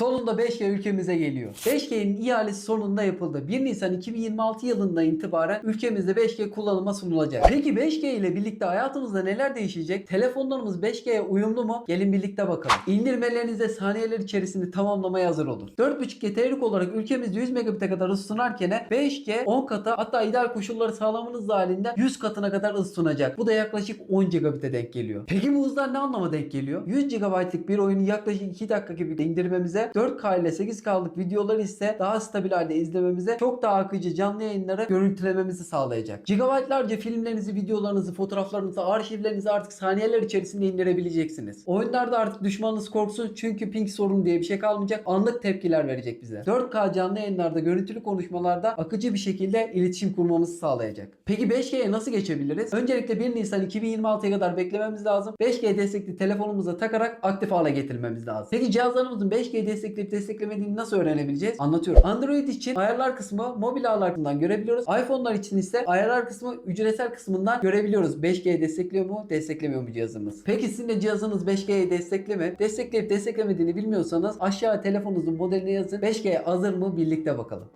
Sonunda 5G ülkemize geliyor. 5G'nin ihalesi sonunda yapıldı. 1 Nisan 2026 yılından itibaren ülkemizde 5G kullanıma sunulacak. Peki 5G ile birlikte hayatımızda neler değişecek? Telefonlarımız 5G'ye uyumlu mu? Gelin birlikte bakalım. İndirmelerinize saniyeler içerisinde tamamlamaya hazır olun. 4.5G teorik olarak ülkemizde 100 megabit'e kadar hız sunarken 5G 10 kata hatta ideal koşulları sağlamanız halinde 100 katına kadar hız sunacak. Bu da yaklaşık 10 gigabit'e denk geliyor. Peki bu hızlar ne anlama denk geliyor? 100 GB'lık bir oyunu yaklaşık 2 dakika gibi indirmemize 4K ile 8K'lık videoları ise daha stabil halde izlememize çok daha akıcı canlı yayınları görüntülememizi sağlayacak. Gigabaytlarca filmlerinizi, videolarınızı, fotoğraflarınızı, arşivlerinizi artık saniyeler içerisinde indirebileceksiniz. Oyunlarda artık düşmanınız korksun çünkü ping sorunu diye bir şey kalmayacak. Anlık tepkiler verecek bize. 4K canlı yayınlarda, görüntülü konuşmalarda akıcı bir şekilde iletişim kurmamızı sağlayacak. Peki 5G'ye nasıl geçebiliriz? Öncelikle 1 Nisan 2026'ya kadar beklememiz lazım. 5G destekli telefonumuza takarak aktif hale getirmemiz lazım. Peki cihazlarımızın 5G destekleyip desteklemediğini nasıl öğrenebileceğiz? Anlatıyorum. Android için ayarlar kısmı mobil ağlarından görebiliyoruz. iPhone'lar için ise ayarlar kısmı ücretsel kısmından görebiliyoruz. 5G destekliyor mu, desteklemiyor mu cihazımız? Peki sizin de cihazınız 5G'yi destekleme, destekleyip desteklemediğini bilmiyorsanız aşağı telefonunuzun modelini yazın. 5G hazır mı birlikte bakalım.